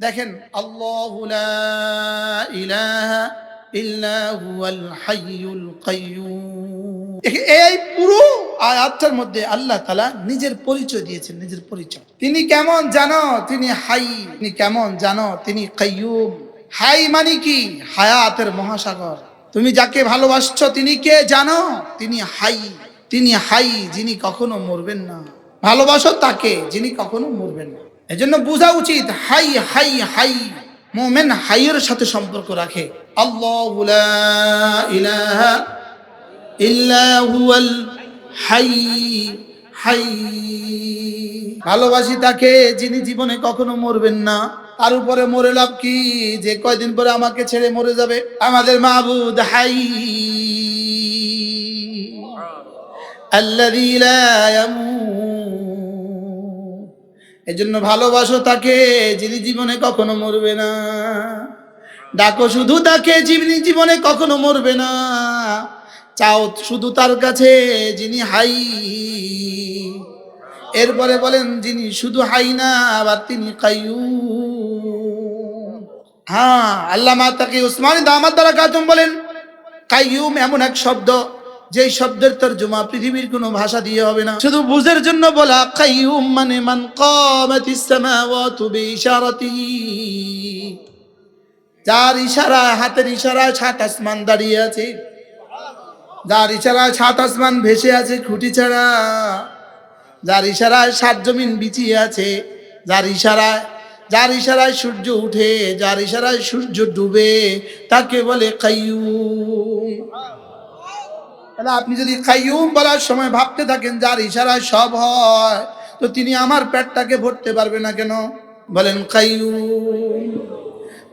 দেখেন এই পুরো আয়াতটার মধ্যে আল্লাহ তাআলা নিজের পরিচয় দিয়েছেন, নিজের পরিচয়। তিনি কেমন জানো? তিনি হাই। তিনি কেমন জানো? তিনি কাইয়ুম। হাই মানে কি? হায়াতের মহাসাগর। তুমি যাকে ভালোবাসছো, তিনি কে জানো? তিনি হাই। তিনি হাই যিনি কখনো মরবেন না। ভালোবাসো তাকে যিনি কখনো মরবেন না। এজন্য বোঝা উচিত, হাই হাই হাই, মোমেন হাইয়ের সাথে সম্পর্ক রাখে। ইলাহা হাই হাই। ভালোবাসি তাকে যিনি জীবনে কখনো মরবেন না। তার উপরে মরে লাভ কি? যে কয়দিন পরে আমাকে ছেড়ে মরে যাবে? আমাদের মাহবুদ হাই। আল্লাহ এজন্য ভালোবাসো তাকে, যিনি জীবনে কখনো মরবে না। ডাকো শুধু তাকে, যিনি জীবনে কখনো মরবে না। চাও শুধু তার কাছে, যিনি হাই। এরপরে বলেন, যিনি শুধু হাই না, আবার তিনি কাইয়ু হ্যাঁ আল্লাহ তাকে উসমানী দামাত দ্বারা কাতুম বলেন। কাইয়ুম এমন এক শব্দ। যেই শব্দের তোর তর্জমা পৃথিবীর কোনো ভাষা দিয়ে হবে না। শুধু বুঝের জন্য বলা কাইয়ুম মানে মান বিইশারাতিহি যার ইশারা, হাতের ইশারায় ছাত আসমান দাঁড়িয়ে আছে। যার ইশারায় ছাত আসমান ভেসে আছে খুঁটি ছাড়া। যার ইশারায় সাত জমিন বিছিয়ে আছে। যার ইশারায় যার ইশারায় সূর্য উঠে, যার ইশারায় সূর্য ডুবে, তাকে বলে কাইয়ুম তাহলে আপনি যদি কাইয়ুম বলার সময় ভাবতে থাকেন যার ইশারায় সব হয়, তো তিনি আমার পেটটাকে ভরতে পারবে না কেন? বলেন, কাইয়ুম।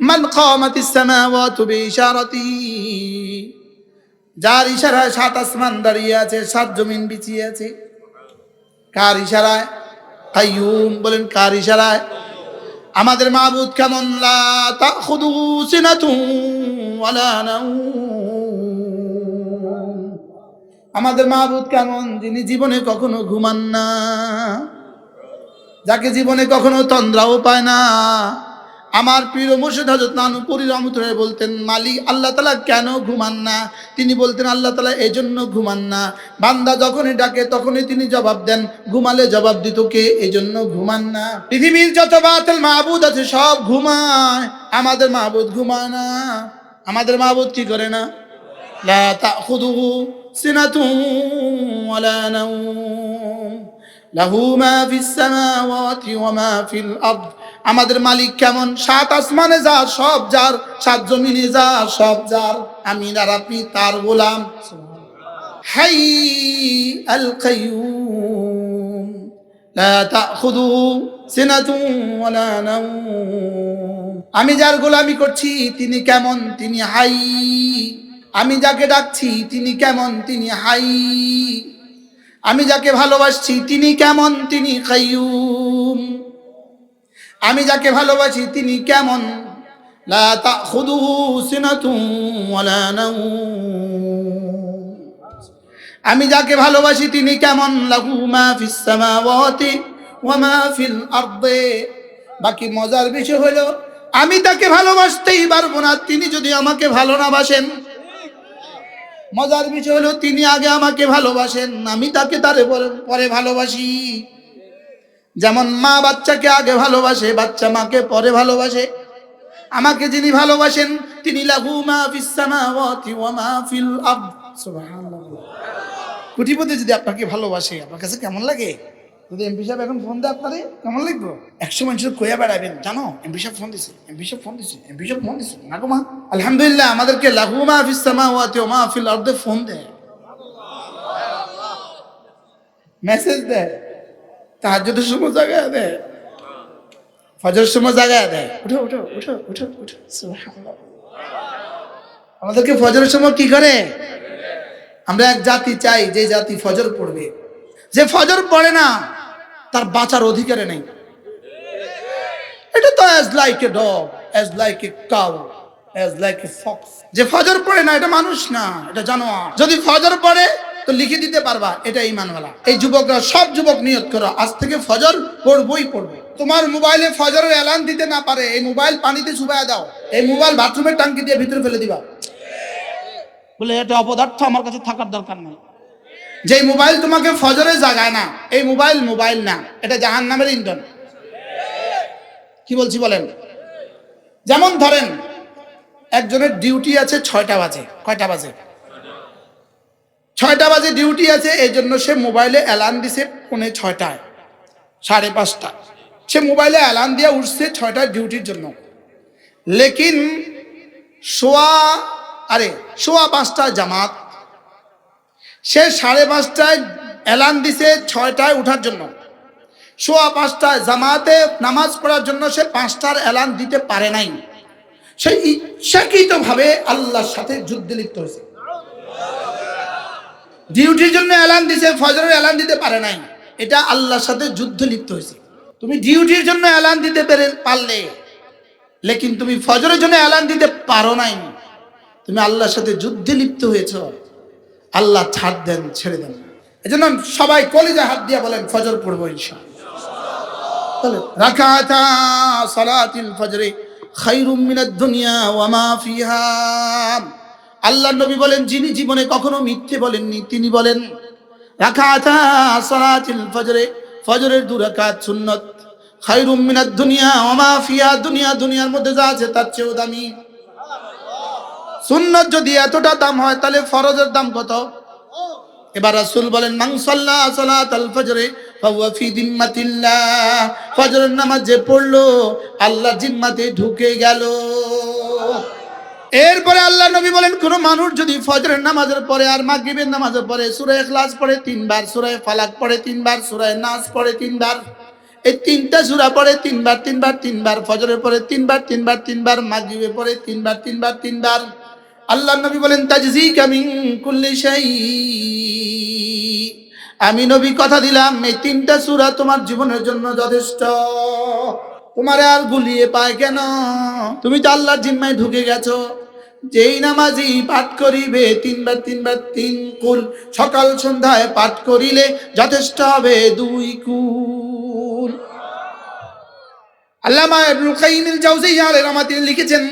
মান কামাতিস সামাওয়াতু বিইশারাতি। যার ইশারায় সাত আসমান দাঁড়িয়ে আছে, সাত জমিন বিছিয়ে আছে। কার ইশারায়? কাইয়ুম। বলেন, কার ইশারায়? আমাদের মাহবুদ কেমন? লা তাখুদু সিনাতুন ওয়ালা নাউম। আমাদের মাহবুদ কেমন? যিনি জীবনে কখনো ঘুমান না। যাকে জীবনে কখনো তন্দ্রাও পায় না। আমার প্রিয় মুর্শিদ হজরত নানুপুরি রায় বলতেন, মালিক, আল্লাহ তালা কেন ঘুমান না? তিনি বলতেন, আল্লাহ তালা এই জন্য ঘুমান না। বান্দা যখনই ডাকে, তখনই তিনি জবাব দেন, ঘুমালে জবাব দিত কে? এই জন্য ঘুমান না। পৃথিবীর যত বাতিল মাহবুদ আছে, সব ঘুমায়। আমাদের মাহবুদ ঘুমায় না। আমাদের মাহবুদ কি করে না? লা তা سنة ولا نوم له ما في السماوات وما في الأرض আমাদের মালিক কেমন সাত আসমানে যা সব যার সাত জমিনে যা সব যার আমি আর আপনি তার গোলাম হাই আল কাইয়ুম لا تأخذه سنة ولا نوم আমি যার গোলামি করছি তিনি কেমন তিনি হাই আমি যাকে ডাকছি, তিনি কেমন, তিনি হাই। আমি যাকে ভালোবাসছি, তিনি কেমন, তিনি কাইয়ুম। আমি যাকে ভালোবাসি, তিনি কেমন। লা আমি যাকে ভালোবাসি, তিনি কেমন। লাহু বাকি মজার বিষয় হলো, আমি তাকে ভালোবাসতেই পারব না। তিনি যদি আমাকে ভালো না বাসেন মজার বিষয় হলো, তিনি আগে আমাকে ভালোবাসেন, আমি তাকে তারে পরে ভালোবাসি। যেমন মা বাচ্চাকে আগে ভালোবাসে, বাচ্চা মাকে পরে ভালোবাসে। আমাকে যিনি ভালোবাসেন, তিনি লাহু মা ফিস সামাওয়াতি ওয়া মা ফিল আরদ। সুবহানাল্লাহ। কোটিপতি যদি আপনাকে ভালোবাসে, আপনার কাছে কেমন লাগে? যদি এমপি সাহেব এখন ফোন দেয় আপনারে কেমন লাগবে? একশো মানুষের বেড়াবেন জানো এমপি সাহেব ফোন দিছে এমপি সাহেব ফোন দিছে এমপি সাহেব ফোন দিছে। না মা। আলহামদুলিল্লাহ আমাদেরকে লাহু মা ফিস সামাওয়াতি ওয়া মা ফিল আরদে ফোন দেয়। মেসেজ দেয়। তাহাজ্জুদের সময় জায়গায় দেয়। ফজরের সময় জায়গায় দেয়। উঠো উঠো উঠো উঠো উঠো। আমাদেরকে ফজরের সময় কি করে? আমরা এক জাতি চাই যে জাতি ফজর পড়বে। যে ফজর পড়ে না তার বাঁচার অধিকারে নেই। এটা তো as like a dog as like a cow as like a fox যে ফজর পড়ে না, এটা মানুষ না, এটা জানোয়ার। যদি ফজর পড়ে, তো লিখে দিতে পারবা, এটা ইমানওয়ালা এই যুবকরা, সব যুবক নিয়ত করো, আজ থেকে ফজর পড়বই পড়বে। তোমার মোবাইলে ফজরের অ্যালার্ম দিতে না পারে, এই মোবাইল পানিতে চুবাইয়া দাও। এই মোবাইল বাথরুমের টাঙ্কি দিয়ে ভিতরে ফেলে দিবা। বলে, এটা অপদার্থ, আমার কাছে থাকার দরকার নাই। যে মোবাইল তোমাকে ফজরে জাগায় না, এই মোবাইল মোবাইল না, এটা জাহান নামের ইন্ধন। কি বলছি বলেন? যেমন ধরেন, একজনের ডিউটি আছে ছয়টা বাজে, কয়টা বাজে? ছয়টা বাজে ডিউটি আছে, এই জন্য সে মোবাইলে অ্যালার্ম দিছে পৌনে ছয়টায়, সাড়ে পাঁচটা। সে মোবাইলে অ্যালার্ম দিয়ে উঠছে ছয়টায় ডিউটির জন্য। লেকিন সোয়া আরে সোয়া পাঁচটা জামাত সে সাড়ে পাঁচটায় অ্যালার্ম দিছে ছয়টায় ওঠার জন্য। সোয়া পাঁচটায় জামাতে নামাজ পড়ার জন্য সে পাঁচটার অ্যালার্ম দিতে পারে নাই। সে ইচ্ছাকৃতভাবে আল্লাহর সাথে যুদ্ধে লিপ্ত হয়েছে। ডিউটির জন্য অ্যালার্ম দিছে, ফজরের অ্যালার্ম দিতে পারে নাই। এটা আল্লাহর সাথে যুদ্ধ লিপ্ত হয়েছে। তুমি ডিউটির জন্য অ্যালার্ম দিতে পেরে পারলে, লেকিন তুমি ফজরের জন্য অ্যালার্ম দিতে পারো নাই। তুমি আল্লাহর সাথে যুদ্ধে লিপ্ত হয়েছ। আল্লাহ ছাড় দেন, ছেড়ে দেন। এই জন্য সবাই কলিজা হাত দিয়ে বলেন, ফজর পড়ব ফজরে আল্লাহ নবী বলেন, যিনি জীবনে কখনো মিথ্যে বলেননি, তিনি বলেন ফজরে, ফজরের সুন্নত। দুনিয়া দুনিয়ার মধ্যে যা আছে তার চেয়েও দামি। সুন্নত যদি এতটা দাম হয়, তাহলে ফরজের দাম কত? এবার রাসূল বলেন, মান সাল্লা সালাতাল ফজরে, ফাহুয়া ফি ফজরের নামাজ যে পড়ল, আল্লাহ জিম্মাতে ঢুকে গেল। এরপরে আল্লাহ নবী বলেন, কোন মানুষ যদি ফজরের নামাজের পরে আর মাগরিবের নামাজের পরে সূরা ইখলাস পড়ে তিনবার, সূরা ফালাক পড়ে তিনবার, সূরা নাস পড়ে তিনবার, এই তিনটা সূরা পড়ে তিনবার তিনবার তিনবার, ফজরের পরে তিনবার তিনবার তিনবার মাগরিবে পরে তিনবার তিনবার তিনবার আল্লাহ নবী বলেন তাজজি কামিং কুল্লি শাই। আমি নবী কথা দিলাম, এই তিনটা সূরা তোমার জীবনের জন্য যথেষ্ট। তোমারে আর গুলিয়ে পায় কেন? তুমি তো আল্লাহর জিম্মায় ঢুকে গেছো। যেই নামাজি পাঠ করিবে, তিনবার তিনবার, তিন কুল। সকাল সন্ধ্যায় পাঠ করিলে যথেষ্ট হবে দুই কুল। আল্লামা কাইয়িম জাওজিয়্যা আলাইহির তিনি লিখেছেন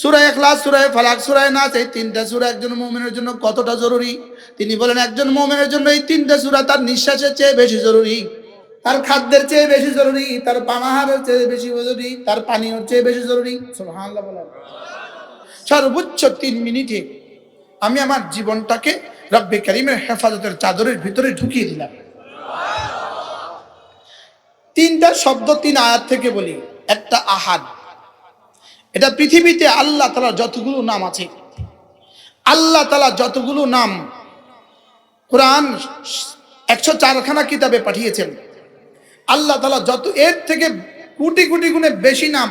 সূরা ইখলাস, সূরা ফালাক, সূরা নাস, এই তিনটা সূরা একজন মুমিনের জন্য কতটা জরুরি? তিনি বলেন, একজন মুমিনের জন্য এই তিনটা সূরা তার নিঃশ্বাসের চেয়ে বেশি জরুরি, তার খাদ্যের চেয়ে বেশি জরুরি, তার পানাহারের চেয়ে বেশি জরুরি, তার পানীয়র চেয়ে বেশি জরুরি। সর্বোচ্চ তিন মিনিটে আমি আমার জীবনটাকে রব্বে করিমের হেফাজতের চাদরের ভিতরে ঢুকিয়ে দিলাম। তিনটা শব্দ তিন আয়াত থেকে বলি, একটা আহাদ। এটা পৃথিবীতে আল্লাহ তালা যতগুলো নাম আছে, আল্লাহ তালা যতগুলো নাম কোরআন একশো চারখানা কিতাবে পাঠিয়েছেন, আল্লাহ তালা যত, এর থেকে কোটি কোটি গুণে বেশি নাম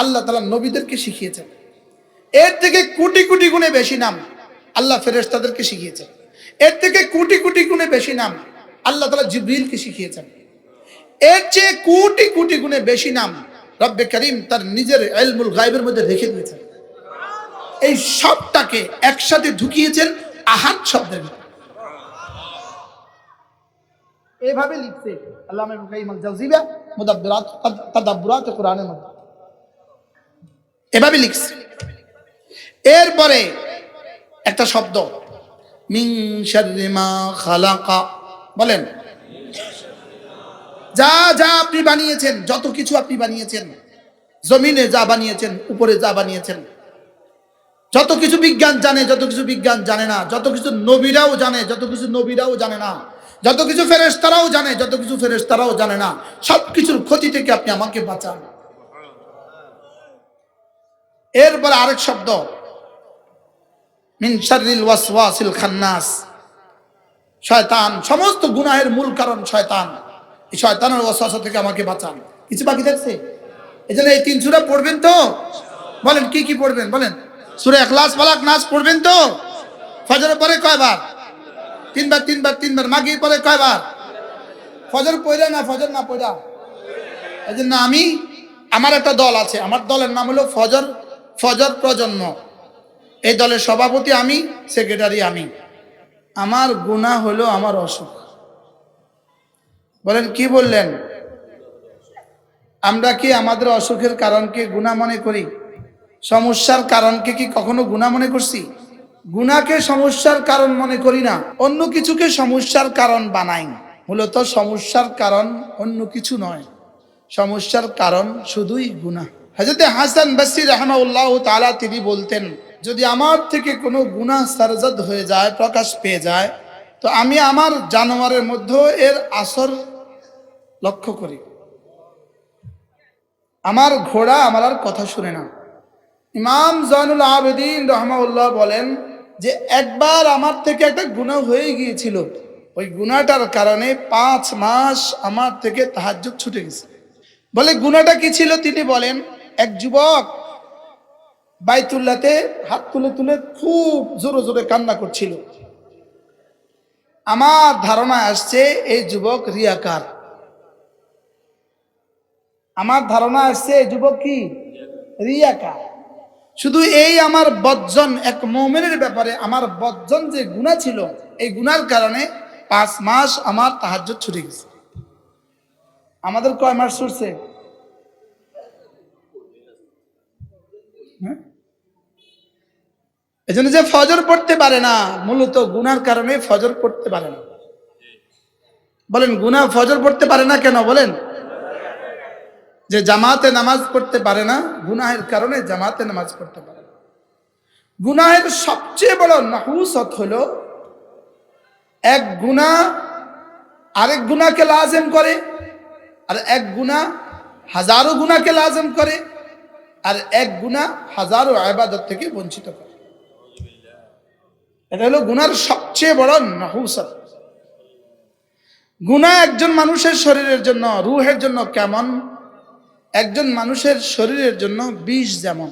আল্লাহ তালা নবীদেরকে শিখিয়েছেন। এর থেকে কোটি কোটি গুণে বেশি নাম আল্লাহ ফেরেশতাদেরকে শিখিয়েছেন। এর থেকে কোটি কোটি গুণে বেশি নাম আল্লাহ তালা জিব্রিলকে শিখিয়েছেন। এর চেয়ে কোটি কোটি গুণে বেশি নাম রব্বে করিম তার নিজের এলমুল গাইবের মধ্যে রেখে দিয়েছেন। এই সবটাকে একসাথে ঢুকিয়েছেন আহাত শব্দের। এভাবে লিখছে আল্লাহ জাওজিয়া মুদাব্বিরাত তাদাব্বুরাত কোরআনের মধ্যে। এভাবে লিখছে। এরপরে একটা শব্দ, মিন শাররি মা খালাকা। বলেন যা যা আপনি বানিয়েছেন, যত কিছু আপনি বানিয়েছেন, জমিনে যা বানিয়েছেন, উপরে যা বানিয়েছেন, যত কিছু বিজ্ঞান জানে, যত কিছু বিজ্ঞান জানে না, যত কিছু নবীরাও জানে, যত কিছু নবীরাও জানে না, যত কিছু ফেরেশতারাও জানে, যত কিছু ফেরেশতারাও জানে না সব কিছুর ক্ষতি থেকে আপনি আমাকে বাঁচান। এরপর আরেক শব্দ, মিন ওয়াসওয়াসিল খান্নাস। শয়তান, সমস্ত গুনাহের মূল কারণ শয়তান। এই শয়তানের ওয়াসওয়াসা থেকে আমাকে বাঁচান। কিছু বাকি থাকছে? এই জন্য এই তিন সূরা পড়বেন তো? বলেন, কি কি পড়বেন? বলেন। সূরা ইখলাস ফালাক নাচ পড়বেন তো? ফজরের পরে কয়বার? তিনবার তিনবার তিনবার। মাগরিব পরে কয়বার? ফজর পড়া না ফজর না পড়া এই জন্য আমি, আমার একটা দল আছে। আমার দলের নাম হলো ফজর ফজর প্রজন্ম। এই দলের সভাপতি আমি, সেক্রেটারি আমি। আমার গুণা হলো আমার অসুখ। বলেন, কি বললেন? আমরা কি আমাদের অসুখের কারণকে গুণা মনে করি? সমস্যার কারণকে কি কখনো গুণা মনে করছি? গুণাকে সমস্যার কারণ মনে করি না, অন্য কিছুকে সমস্যার কারণ বানাই। মূলত সমস্যার কারণ অন্য কিছু নয়, সমস্যার কারণ শুধুই গুণা হাজরতে হাসান বাসির রহমাউল্লাহ তালা তিনি বলতেন, যদি আমার থেকে কোনো গুণা সারজাদ হয়ে যায়, প্রকাশ পেয়ে যায়, তো আমি আমার জানোয়ারের মধ্যে এর আসর লক্ষ্য করি। আমার ঘোড়া আমার আর কথা শুনে না। ইমাম জয়নুল আবেদিন রহমাউল্লাহ বলেন যে, একবার আমার থেকে একটা গুণা হয়ে গিয়েছিল। ওই গুণাটার কারণে পাঁচ মাস আমার থেকে তাহাজ্জুদ ছুটে গেছে। বলে গুণাটা কি ছিল? তিনি বলেন, এক যুবক বাইতুল্লাতে হাত তুলে তুলে খুব জোরে জোরে কান্না করছিল। আমার ধারণা আসছে, এই যুবক রিয়াকার। আমার ধারণা আসছে যুবক কি? রিয়াকা। শুধু এই আমার বজ্জন এক মোমেনের ব্যাপারে আমার বজ্জন যে গুণা ছিল, এই গুনার কারণে পাঁচ মাস আমার তাহাজ্য ছুটে গেছে। আমাদের কয় মাস ছুটছে হ্যাঁ? জন্য যে ফজর পড়তে পারে না, মূলত গুনার কারণে ফজর পড়তে পারে না। বলেন গুনা ফজর পড়তে পারে না কেন? বলেন। যে জামাতে নামাজ পড়তে পারে না, গুনাহের কারণে জামাতে নামাজ পড়তে পারে না। গুনাহের সবচেয়ে বড় নাহুসত হলো, এক গুণা আরেক গুণাকে লাজেম করে, আর এক গুণা হাজারো গুণাকে লাজেম করে, আর এক গুণা হাজারো আবাদত থেকে বঞ্চিত করে। এটা হলো গুনার সবচেয়ে বড় নাহুসত। গুণা একজন মানুষের শরীরের জন্য, রুহের জন্য কেমন একজন মানুষের শরীরের জন্য বিষ যেমন।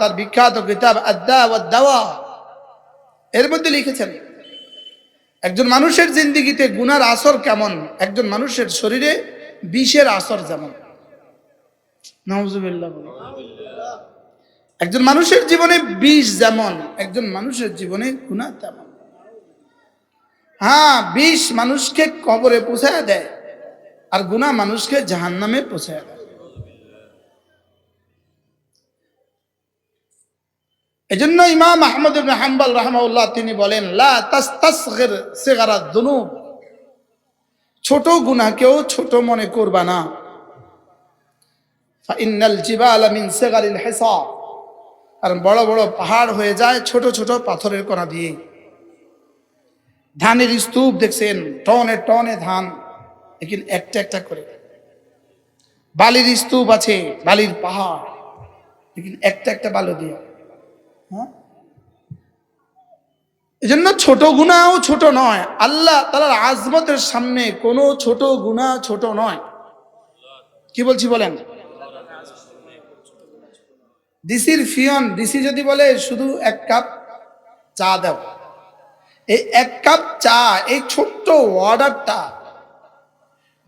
তার বিখ্যাত কিতাব দাওয়া এর মধ্যে লিখেছেন, একজন মানুষের জিন্দিগিতে গুনার আসর কেমন? একজন মানুষের শরীরে বিষের আসর যেমন। একজন মানুষের জীবনে বিষ যেমন, একজন মানুষের জীবনে গুণা তেমন। হ্যাঁ বিষ মানুষকে কবরে পৌঁছায় দেয়, আর গুণা মানুষকে জাহান্নামে পৌঁছায় দেয়। এজন্য ইমাম আহমদ ইবনে হাম্বল রাহমাউল্লাহ তিনি বলেন, লা ছোট গুনাহকেও ছোট মনে করবা না। কারণ বড় বড় পাহাড় হয়ে যায় ছোট ছোট পাথরের কণা দিয়ে। ধানের স্তূপ দেখছেন, টনে টনে ধান। লেকিন একটা একটা করে। বালির স্তূপ আছে, বালির পাহাড়। লেকিন একটা একটা বালু দিয়ে। হ্যাঁ? এজন্য ছোট গুণাও ছোট নয়। আল্লাহ তালার আজমতের সামনে কোনো ছোট গুণা ছোট নয়। কি বলছি বলেন? ডিসির ফিয়ন ডিসি যদি বলে, শুধু এক কাপ চা দাও। এই এক কাপ চা, এই ছোট্ট অর্ডারটা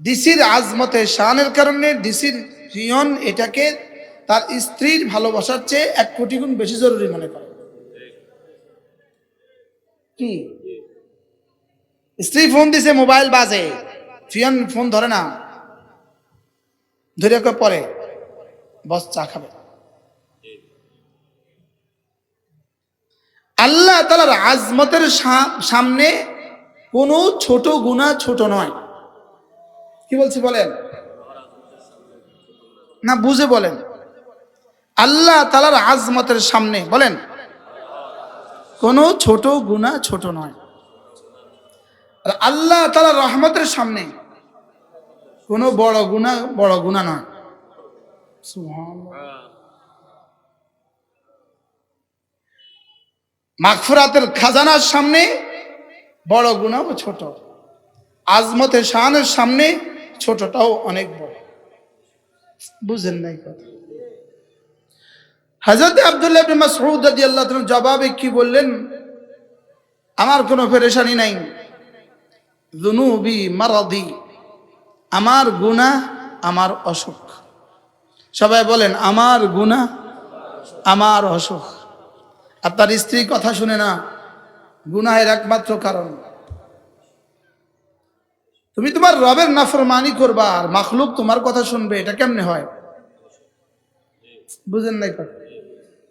ডিসির আজমতে শানের কারণে ডিসির ফিয়ন এটাকে তার স্ত্রীর ভালোবাসার চেয়ে এক কোটি গুণ বেশি জরুরি মনে করে। কি? স্ত্রী ফোন দিছে মোবাইল বাজে। ফিয়ন ফোন ধরে না। ধরে পরে। বস চা খাবে। আল্লাহ তালার আজমতের সামনে কোনো ছোট গুণা ছোট নয়। কি বলছি বলেন? না, বুঝে বলেন। আল্লাহ তালার আজমতের সামনে, বলেন। কোনো ছোট গুণা ছোট নয়। আর আল্লাহ তালার রহমতের সামনে কোনো বড় গুণা বড় গুণা নয়। মাগফিরাতের খাজানার সামনে বড় গুণাও ছোট। আজমতের শাহানের সামনে ছোটটাও অনেক বড়। বুঝেন নাই কথা। হজরত আবদুল্লাহ মাসউদ তাআলা জবাবে কি বললেন? আমার কোনো পেরেশানি নাই। মারাদি, আমার গুনাহ আমার অসুখ। সবাই বলেন, আমার গুণা আমার অসুখ। আপনার স্ত্রী কথা শুনে না। গুনাহের একমাত্র কারণ। তুমি তোমার রবের নাফরমানি করবা আর মাখলুক তোমার কথা শুনবে, এটা কেমনে হয়? বুঝেন নাই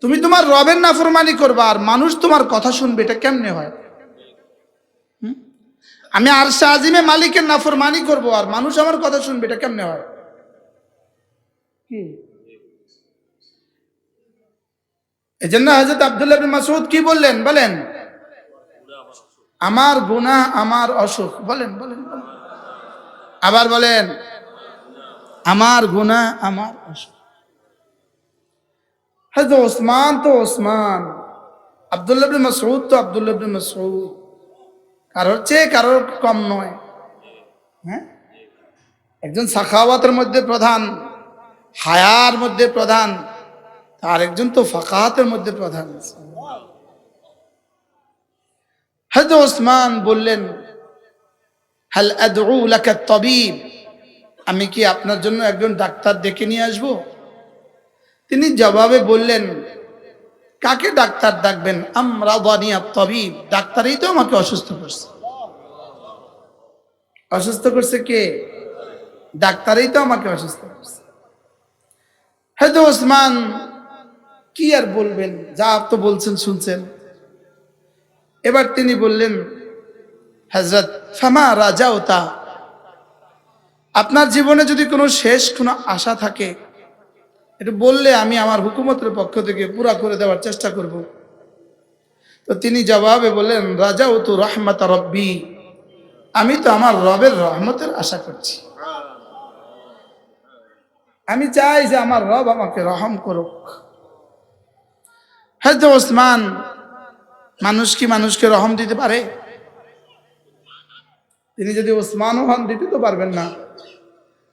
তুমি তোমার রবের নাফরমানি করবা আর মানুষ তোমার কথা শুনবে, এটা কেমনে হয়? আমি আর আজিমে মালিকের নাফরমানি করব আর মানুষ আমার কথা শুনবে, এটা কেমনে হয়? কি? এই জন্য হজরত আবদুল্লাহ বিন মাসুদ কি বললেন? বলেন, আমার গুনাহ আমার অসুখ। বলেন বলেন। আবার বলেন, আমার গুনাহ আমার অসুখ। হয়তো ওসমান তো ওসমান, আবদুল্লাহ বিন মাসউদ তো আবদুল্লাহ বিন মাসউদ। কারোর চেয়ে কারোর কম নয়। হ্যাঁ? একজন সাখাওয়াতের মধ্যে প্রধান, হায়ার মধ্যে প্রধান। আর একজন তো ফাকাহাতের মধ্যে প্রধান হয়তো ওসমান বললেন তবিব আমি কি আপনার জন্য একজন ডাক্তার ডেকে নিয়ে আসব? তিনি জবাবে বললেন, কাকে ডাক্তার ডাকবেন? আমরা বানিয়া তবিব ডাক্তারই তো আমাকে অসুস্থ করছে। অসুস্থ করছে কে? ডাক্তারই তো আমাকে অসুস্থ করছে। হয়তো ওসমান কি আর বলবেন? যা তো বলছেন, শুনছেন। এবার তিনি বললেন হজরত ফামা রাজা তা আপনার জীবনে যদি কোনো শেষ, কোনো আশা থাকে, এটা বললে আমি আমার হুকুমতের পক্ষ থেকে পুরা করে দেওয়ার চেষ্টা করব। তো তিনি জবাবে বললেন রাজা ও তো রহমত রব্বি, আমি তো আমার রবের রহমতের আশা করছি। আমি চাই যে আমার রব আমাকে রহম করুক। হয়তো ওসমান, মানুষ কি মানুষকে রহম দিতে পারে? তিনি যদি ওসমানও হন, দিতে তো পারবেন না।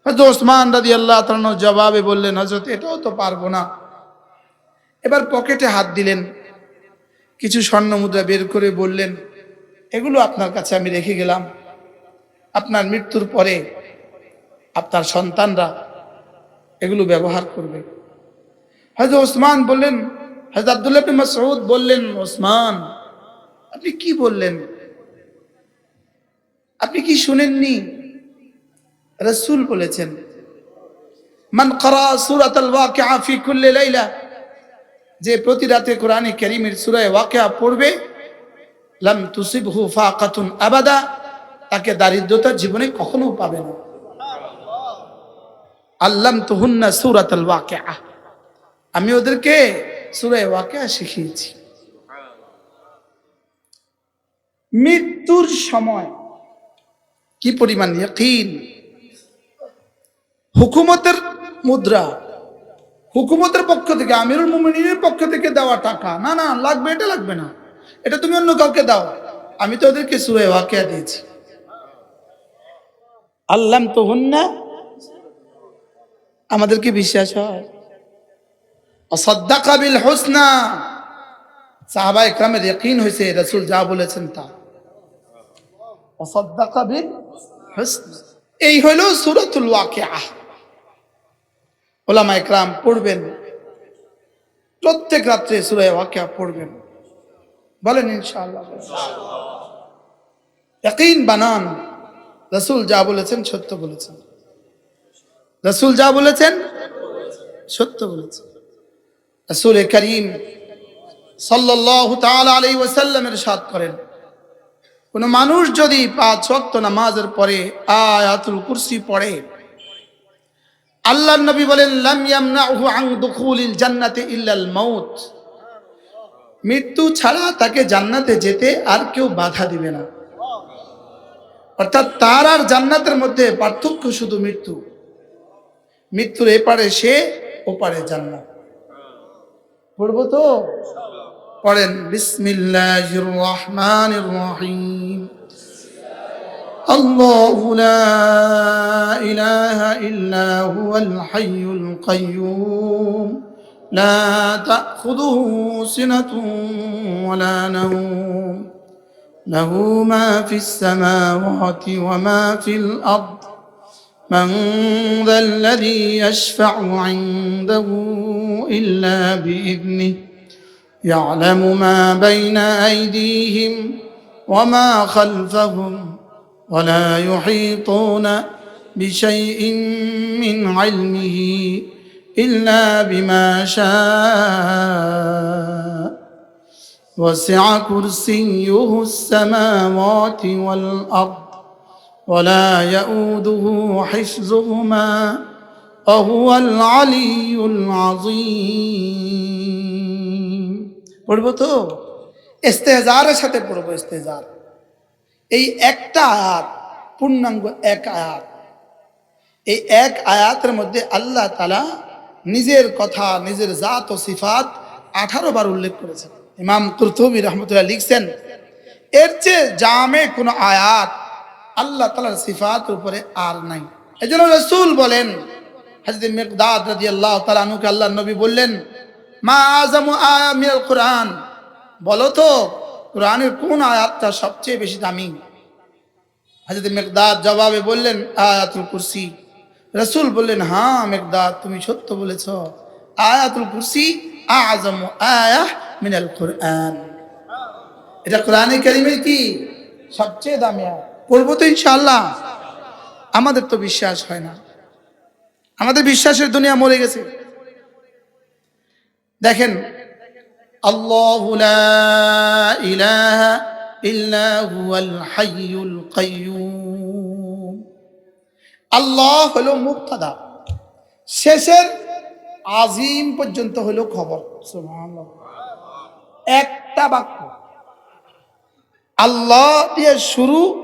হয়তো ওসমান রাদি আল্লাহ তালানো জবাবে বললেন হজরত এটাও তো পারব না। এবার পকেটে হাত দিলেন। কিছু স্বর্ণ মুদ্রা বের করে বললেন, এগুলো আপনার কাছে আমি রেখে গেলাম। আপনার মৃত্যুর পরে আপনার সন্তানরা এগুলো ব্যবহার করবে। হয়তো ওসমান বললেন হয়তো আবদুল্লাহ বিন মাসউদ বললেন, ওসমান, আপনি কি বললেন? আপনি কি শুনেননি? রসুল বলেছেন, মান করা সুরাত আল ওয়াকিআ ফি কুল্লি লাইলা যে প্রতি রাতে কোরআনে কারীমের সূরা ওয়াকিআ পড়বে, লাম তুসিবহু ফাকাতুন আবাদা তাকে দারিদ্রতা জীবনে কখনো পাবে না। আল্লাম তুহুন্না সুরাত আল ওয়াকিআ আমি ওদেরকে সূরা ওয়াকিআ শিখিয়েছি। মৃত্যুর সময় কি পরিমাণ ইয়াকিন? হুকুমতের মুদ্রা। হুকুমতের পক্ষ থেকে আমিরুল মুমিনের পক্ষ থেকে দেওয়া টাকা। না না লাগবে এটা লাগবে না। এটা তুমি অন্য কাউকে দাও। আমি তো ওদেরকে সুরে ওয়াকিয়া দিয়েছি। আল্লাম তো হন না আমাদেরকে বিশ্বাস হয়? অসদ্দাকা বিল হোসনা। সাহাবা ইকরামের ইয়াকিন হয়েছে, রাসূল যা বলেছেন তা। অসদ্দাকা বিল হোসনা। এই হইল সূরাতুল ওয়াকিআ ওলামা একরাম পড়বেন। প্রত্যেক রাত্রে সুরায় ওয়াকিয়া পড়বেন। বলেন ইনশাআল্লাহ। ইয়াকিন বানান। রসুল যা বলেছেন সত্য বলেছেন। রসুল যা বলেছেন সত্য বলেছেন। রসুল করিম সাল্লাল্লাহু তাআলা আলাইহি ওয়াসাল্লামের সাথ করেন। কোন মানুষ যদি পাঁচ ওয়াক্ত নামাজের পরে আয়াতুল কুরসি পড়ে আল্লাহ নবী বলেন জান্নাতে মৃত্যু ছাড়া তাকে জান্নাতে যেতে আর কেউ বাধা দিবে না। অর্থাৎ তার আর জান্নাতের মধ্যে পার্থক্য শুধু মৃত্যু। মৃত্যুর এপারে সে, ওপারে জান্নাত। পড়বো তো পড়েন বিসমিল্লাহির রহমানির রহিম الله لا إله إلا هو الحي القيوم لا تأخذه سنة ولا نوم له ما في السماوات وما في الأرض من ذا الذي يشفع عنده إلا بإذنه يعلم ما بين أيديهم وما خلفهم ولا يحيطون بشيء من علمه إلا بما شاء. وسع كرسيه السماوات والأرض ولا يؤوده حفظهما وهو العلي العظيم পড়বো তো ইস্তেজারের সাথে পড়বো ইস্তেজার এই একটা আয়াত পূর্ণাঙ্গ এক আয়াত এই এক আয়াতের মধ্যে আল্লাহ তালা নিজের কথা নিজের জাত ও সিফাত আঠারো বার উল্লেখ করেছেন ইমাম কুরতুবি রহমতুল্লাহ লিখছেন এর চেয়ে জামে কোনো আয়াত আল্লাহ তালার সিফাতের উপরে আর নাই। এই জন্য রসুল বলেন, হাজরত মেকদাদ রাজি আল্লাহ তালানুকে আল্লাহ নবী বললেন, মা আজম আয়া মিনাল কোরআন? বলো তো, কোরআনের কোন আয়াতটা সবচেয়ে বেশি দামি? হাজরত মেকদাদ জবাবে বললেন, আয়াতুল কুরসি। রসুল বললেন হ্যাঁ মেকদাদ তুমি সত্য বলেছ। আয়াতুল কুরসি আজম আয়া মিনাল কোরআন। এটা কোরআনে কারিমের কি সবচেয়ে দামি আয়াত? পড়ব তো ইনশাআল্লাহ। আমাদের তো বিশ্বাস হয় না। আমাদের বিশ্বাসের দুনিয়া মরে গেছে। দেখেন, আল্লাহ হলো মুক্তাদা। শেষের আজিম পর্যন্ত হলো খবর। একটা বাক্য। আল্লাহ দিয়ে শুরু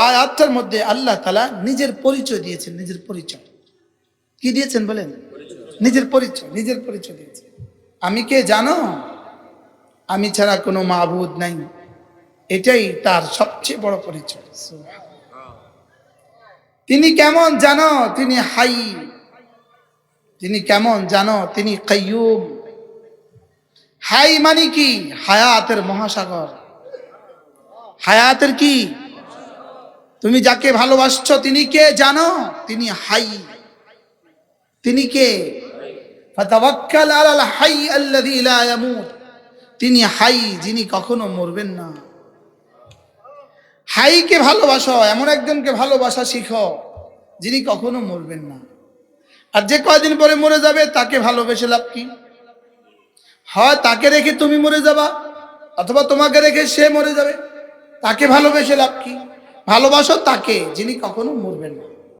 আয়াতটার মধ্যে আল্লাহ তালা নিজের পরিচয় দিয়েছেন, নিজের পরিচয়। কি দিয়েছেন বলেন? নিজের পরিচয় নিজের পরিচয় দিয়েছেন। আমি কে জানো? আমি ছাড়া কোনো মাহবুদ নাই। এটাই তার সবচেয়ে বড় পরিচয়। তিনি কেমন জানো? তিনি হাই। তিনি কেমন জানো? তিনি কাইয়ুম। হাই মানে কি? হায়াতের মহাসাগর। হায়াতের কি? তুমি যাকে ভালোবাসছো, তিনি কে জানো? তিনি হাই। তিনি কে? তিনি হাই, যিনি কখনো মরবেন না। হাইকে ভালোবাসো, এমন একজনকে ভালোবাসা শিখো, যিনি কখনো মরবেন না। আর যে কয়দিন পরে মরে যাবে, তাকে ভালোবেসে লাভ কি? হয় তাকে রেখে তুমি মরে যাবা, অথবা তোমাকে রেখে সে মরে যাবে, তাকে ভালোবেসে লাভ কি? ভালোবাসো তাকে যিনি কখনো মরবেন না।